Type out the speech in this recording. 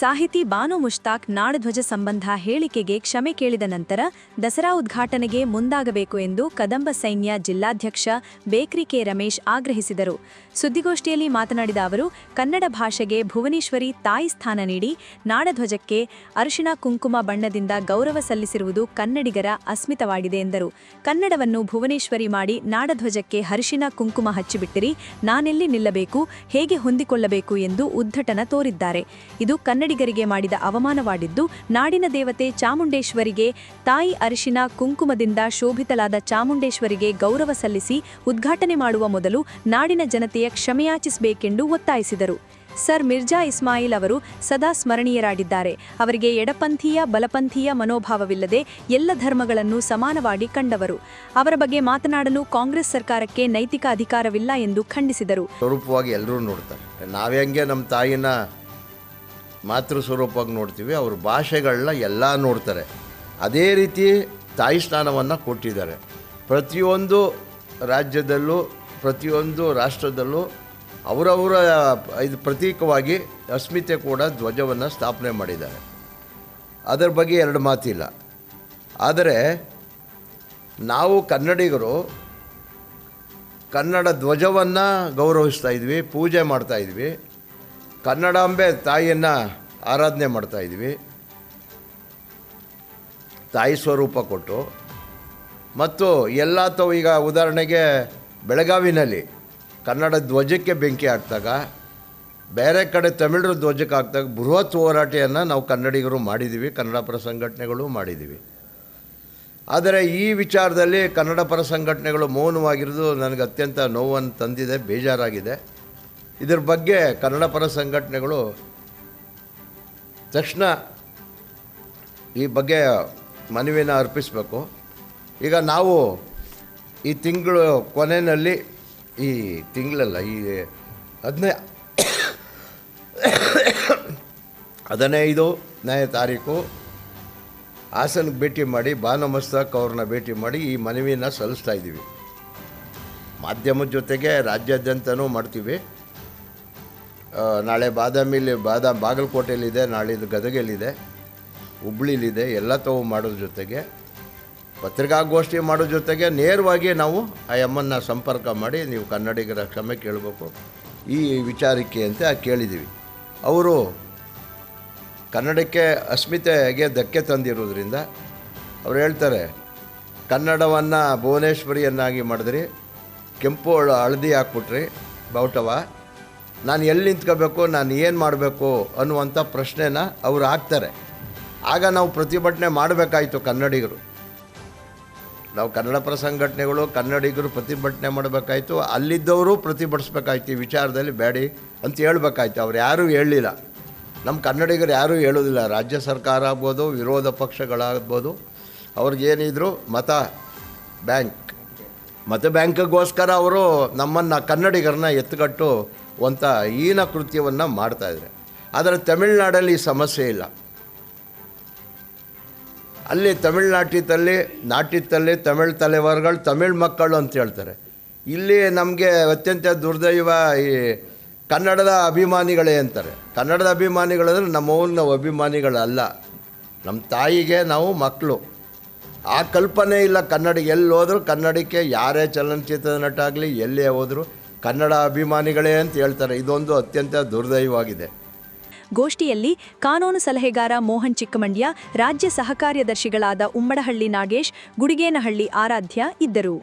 ಸಾಹಿತಿ ಬಾನು ಮುಷ್ತಾಕ್ ನಾಡಧ್ವಜ ಸಂಬಂಧ ಹೇಳಿಕೆಗೆ ಕ್ಷಮೆ ಕೇಳಿದ ನಂತರ ದಸರಾ ಉದ್ಘಾಟನೆಗೆ ಮುಂದಾಗಬೇಕು ಎಂದು ಕದಂಬ ಸೈನ್ಯ ಜಿಲ್ಲಾಧ್ಯಕ್ಷ ಬೇಕ್ರಿ ಕೆ ರಮೇಶ್ ಆಗ್ರಹಿಸಿದರು. ಸುದ್ದಿಗೋಷ್ಠಿಯಲ್ಲಿ ಮಾತನಾಡಿದ ಅವರು, ಕನ್ನಡ ಭಾಷೆಗೆ ಭುವನೇಶ್ವರಿ ತಾಯಿ ಸ್ಥಾನ ನೀಡಿ ನಾಡಧ್ವಜಕ್ಕೆ ಅರಿಶಿಣ ಕುಂಕುಮ ಬಣ್ಣದಿಂದ ಗೌರವ ಸಲ್ಲಿಸಿರುವುದು ಕನ್ನಡಿಗರ ಅಸ್ಮಿತವಾಗಿದೆ ಎಂದರು. ಕನ್ನಡವನ್ನು ಭುವನೇಶ್ವರಿ ಮಾಡಿ ನಾಡಧ್ವಜಕ್ಕೆ ಅರಿಶಿಣ ಕುಂಕುಮ ಹಚ್ಚಿಬಿಟ್ಟಿರಿ, ನಾನೆಲ್ಲಿ ನಿಲ್ಲಬೇಕು, ಹೇಗೆ ಹೊಂದಿಕೊಳ್ಳಬೇಕು ಎಂದು ಉದ್ಧಟನ ತೋರಿದ್ದಾರೆ. ಇದು ಕನ್ನಡಿಗರಿಗೆ ಮಾಡಿದ ಅವಮಾನವಾಡಿದ್ದು ನಾಡಿನ ದೇವತೆ ಚಾಮುಂಡೇಶ್ವರಿಗೆ ತಾಯಿ ಅರಿಶಿನ ಕುಂಕುಮದಿಂದ ಶೋಭಿತಲಾದ ಚಾಮುಂಡೇಶ್ವರಿಗೆ ಗೌರವ ಸಲ್ಲಿಸಿ ಉದ್ಘಾಟನೆ ಮಾಡುವ ಮೊದಲು ನಾಡಿನ ಜನತೆಯ ಕ್ಷಮೆಯಾಚಿಸಬೇಕೆಂದು ಒತ್ತಾಯಿಸಿದರು. ಸರ್ ಮಿರ್ಜಾ ಇಸ್ಮಾಯಿಲ್ ಅವರು ಸದಾ ಸ್ಮರಣೀಯರಾಗಿದ್ದಾರೆ. ಅವರಿಗೆ ಎಡಪಂಥೀಯ, ಬಲಪಂಥೀಯ ಮನೋಭಾವವಿಲ್ಲದೆ ಎಲ್ಲ ಧರ್ಮಗಳನ್ನು ಸಮಾನವಾಗಿ ಕಂಡವರು. ಅವರ ಬಗ್ಗೆ ಮಾತನಾಡಲು ಕಾಂಗ್ರೆಸ್ ಸರ್ಕಾರಕ್ಕೆ ನೈತಿಕ ಅಧಿಕಾರವಿಲ್ಲ ಎಂದು ಖಂಡಿಸಿದರು. ಸ್ವರೂಪವಾಗಿ ಎಲ್ಲರೂ ನೋಡ್ತಾರೆ. ನಾವೇ ಹೆಂಗೆ ನಮ್ಮ ತಾಯಿನ ಮಾತೃ ಸ್ವರೂಪವಾಗಿ ನೋಡ್ತೀವಿ, ಅವ್ರ ಭಾಷೆಗಳನ್ನ ಎಲ್ಲ ನೋಡ್ತಾರೆ. ಅದೇ ರೀತಿ ತಾಯಿ ಸ್ಥಾನವನ್ನು ಕೊಟ್ಟಿದ್ದಾರೆ. ಪ್ರತಿಯೊಂದು ರಾಜ್ಯದಲ್ಲೂ, ಪ್ರತಿಯೊಂದು ರಾಷ್ಟ್ರದಲ್ಲೂ ಅವರವರ, ಇದು ಪ್ರತೀಕವಾಗಿ ಅಸ್ಮಿತೆ ಕೂಡ ಧ್ವಜವನ್ನು ಸ್ಥಾಪನೆ ಮಾಡಿದ್ದಾರೆ. ಅದರ ಬಗ್ಗೆ ಎರಡು ಮಾತಿಲ್ಲ. ಆದರೆ ನಾವು ಕನ್ನಡಿಗರು ಕನ್ನಡ ಧ್ವಜವನ್ನು ಗೌರವಿಸ್ತಾ ಇದ್ವಿ, ಪೂಜೆ ಮಾಡ್ತಾ ಇದ್ವಿ. ಕನ್ನಡಾಂಬೆ ತಾಯಿಯನ್ನು ಆರಾಧನೆ ಮಾಡ್ತಾ ಇದ್ವಿ. ತಾಯಿ ಸ್ವರೂಪ ಕೊಟ್ಟು. ಮತ್ತು ಎಲ್ಲ ತಾವು ಈಗ ಉದಾಹರಣೆಗೆ ಬೆಳಗಾವಿನಲ್ಲಿ ಕನ್ನಡ ಧ್ವಜಕ್ಕೆ ಬೆಂಕಿ ಹಾಕ್ದಾಗ, ಬೇರೆ ಕಡೆ ತಮಿಳರ ಧ್ವಜಕ್ಕೆ ಹಾಕ್ದಾಗ ಬೃಹತ್ ಹೋರಾಟವನ್ನು ನಾವು ಕನ್ನಡಿಗರು ಮಾಡಿದ್ದೀವಿ ಕನ್ನಡ ಪರ ಸಂಘಟನೆಗಳು ಮಾಡಿದ್ದೀವಿ ಆದರೆ ಈ ವಿಚಾರದಲ್ಲಿ ಕನ್ನಡ ಪರ ಸಂಘಟನೆಗಳು ಮೌನವಾಗಿರೋದು ನನಗೆ ಅತ್ಯಂತ ನೋವನ್ನು ತಂದಿದೆ, ಬೇಜಾರಾಗಿದೆ. ಇದ್ರ ಬಗ್ಗೆ ಕನ್ನಡ ಪರ ಸಂಘಟನೆಗಳು ತಕ್ಷಣ ಈ ಬಗ್ಗೆ ಮನವಿನ ಅರ್ಪಿಸಬೇಕು. ಈಗ ನಾವು ಈ ತಿಂಗಳು ಕೊನೆಯಲ್ಲಿ ಈ ತಿಂಗಳಲ್ಲ, ಈ ಹದಿನೈ, ಹದಿನೈದು ತಾರೀಕು ಹಾಸನಕ್ಕೆ ಭೇಟಿ ಮಾಡಿ ಭಾನುಮಸ್ತಕ್ ಅವ್ರನ್ನ ಭೇಟಿ ಮಾಡಿ ಈ ಮನವಿನ ಸಲ್ಲಿಸ್ತಾ ಇದ್ದೀವಿ ಮಾಧ್ಯಮದ ಜೊತೆಗೆ ರಾಜ್ಯಾದ್ಯಂತನೂ ಮಾಡ್ತೀವಿ. ನಾಳೆ ಬಾದಾಮಿಲಿ ಬಾದಾಮ್ ಬಾಗಲಕೋಟೆಯಲ್ಲಿದೆ ನಾಳಿದ್ದು ಗದಗಲ್ಲಿದೆ ಹುಬ್ಳಿಲಿದೆ ಎಲ್ಲ ತಾವು ಮಾಡೋದ್ರ ಜೊತೆಗೆ, ಪತ್ರಿಕಾಗೋಷ್ಠಿ ಮಾಡೋ ಜೊತೆಗೆ ನೇರವಾಗಿ ನಾವು ಆ ಎಮ್ಮನ್ನ ಸಂಪರ್ಕ ಮಾಡಿ ನೀವು ಕನ್ನಡಿಗರ ಕ್ಷಮೆ ಕೇಳಬೇಕು. ಈ ವಿಚಾರಕ್ಕೆ ಅಂತ ಕೇಳಿದ್ದೀವಿ ಅವರು ಕನ್ನಡಕ್ಕೆ ಅಸ್ಮಿತೆಗೆ ಧಕ್ಕೆ ತಂದಿರೋದ್ರಿಂದ ಅವ್ರು ಹೇಳ್ತಾರೆ, ಕನ್ನಡವನ್ನು ಭುವನೇಶ್ವರಿಯನ್ನಾಗಿ ಮಾಡಿದ್ರಿ, ಕೆಂಪು ಹಳ- ಹಳದಿ ಹಾಕ್ಬಿಟ್ರಿ ಬಾವುಟವ ನಾನು ಎಲ್ಲಿ ನಿಂತ್ಕೋಬೇಕು, ನಾನು ಏನು ಮಾಡಬೇಕು ಅನ್ನುವಂಥ ಪ್ರಶ್ನೆನ ಅವರು ಹಾಕ್ತಾರೆ. ಆಗ ನಾವು ಪ್ರತಿಭಟನೆ ಮಾಡಬೇಕಾಯಿತು ಕನ್ನಡಿಗರು. ನಾವು ಕನ್ನಡ ಪರ ಸಂಘಟನೆಗಳು ಕನ್ನಡಿಗರು ಪ್ರತಿಭಟನೆ ಮಾಡಬೇಕಾಯ್ತು, ಅಲ್ಲಿದ್ದವರು ಪ್ರತಿಭಟಿಸ್ಬೇಕಾಯ್ತು ಈ ವಿಚಾರದಲ್ಲಿ ಬೇಡಿ ಅಂತ ಹೇಳ್ಬೇಕಾಯ್ತು. ಅವ್ರು ಯಾರೂ ಹೇಳಲಿಲ್ಲ. ನಮ್ಮ ಕನ್ನಡಿಗರು ಯಾರೂ ಹೇಳೋದಿಲ್ಲ. ರಾಜ್ಯ ಸರ್ಕಾರ ಆಗ್ಬೋದು, ವಿರೋಧ ಪಕ್ಷಗಳಾಗ್ಬೋದು ಅವ್ರಿಗೇನಿದ್ರು ಮತ ಬ್ಯಾಂಕ್. ಮತ ಬ್ಯಾಂಕ್ಗೋಸ್ಕರ ಅವರು ನಮ್ಮನ್ನು ಕನ್ನಡಿಗರನ್ನ ಎತ್ತುಗಟ್ಟು ಒಂಥ ಹೀನ ಕೃತ್ಯವನ್ನು ಮಾಡ್ತಾಯಿದ್ದಾರೆ ಆದರೆ ತಮಿಳ್ನಾಡಲ್ಲಿ ಈ ಸಮಸ್ಯೆ ಇಲ್ಲ. ಅಲ್ಲಿ ತಮಿಳ್ನಾಟ್ಯದಲ್ಲಿ ನಾಟ್ಯದಲ್ಲಿ ತಮಿಳ್ ತಲೆವರ್ಗಳು ತಮಿಳ್ ಮಕ್ಕಳು ಅಂತ ಹೇಳ್ತಾರೆ. ಇಲ್ಲಿ ನಮಗೆ ಅತ್ಯಂತ ದುರ್ದೈವ ಈ ಕನ್ನಡದ ಅಭಿಮಾನಿಗಳೇ ಅಂತಾರೆ. ಕನ್ನಡದ ಅಭಿಮಾನಿಗಳಂದರೆ ನಮ್ಮ ನಾವು ಅಭಿಮಾನಿಗಳಲ್ಲ. ನಮ್ಮ ತಾಯಿಗೆ ನಾವು ಮಕ್ಕಳು. ಆ ಕಲ್ಪನೆ ಇಲ್ಲ ಕನ್ನಡ ಎಲ್ಲಿ ಹೋದರೂ ಕನ್ನಡಕ್ಕೆ ಯಾರೇ ಚಲನಚಿತ್ರ ನಟ ಆಗಲಿ ಎಲ್ಲೇ ಹೋದ್ರು ಕನ್ನಡ ಅಭಿಮಾನಿಗಳೇ ಅಂತ ಹೇಳ್ತಾರೆ. ಇದೊಂದು ಅತ್ಯಂತ ದುರ್ದೈವವಾಗಿದೆ. ಗೋಷ್ಠಿಯಲ್ಲಿ ಕಾನೂನು ಸಲಹೆಗಾರ ಮೋಹನ್ ಚಿಕ್ಕಮಂಡ್ಯ, ರಾಜ್ಯ ಸಹಕಾರ್ಯದರ್ಶಿಗಳಾದ ಉಮ್ಮಡಹಳ್ಳಿ ನಾಗೇಶ್, ಗುಡಿಗೇನಹಳ್ಳಿ ಆರಾಧ್ಯ ಇದ್ದರು.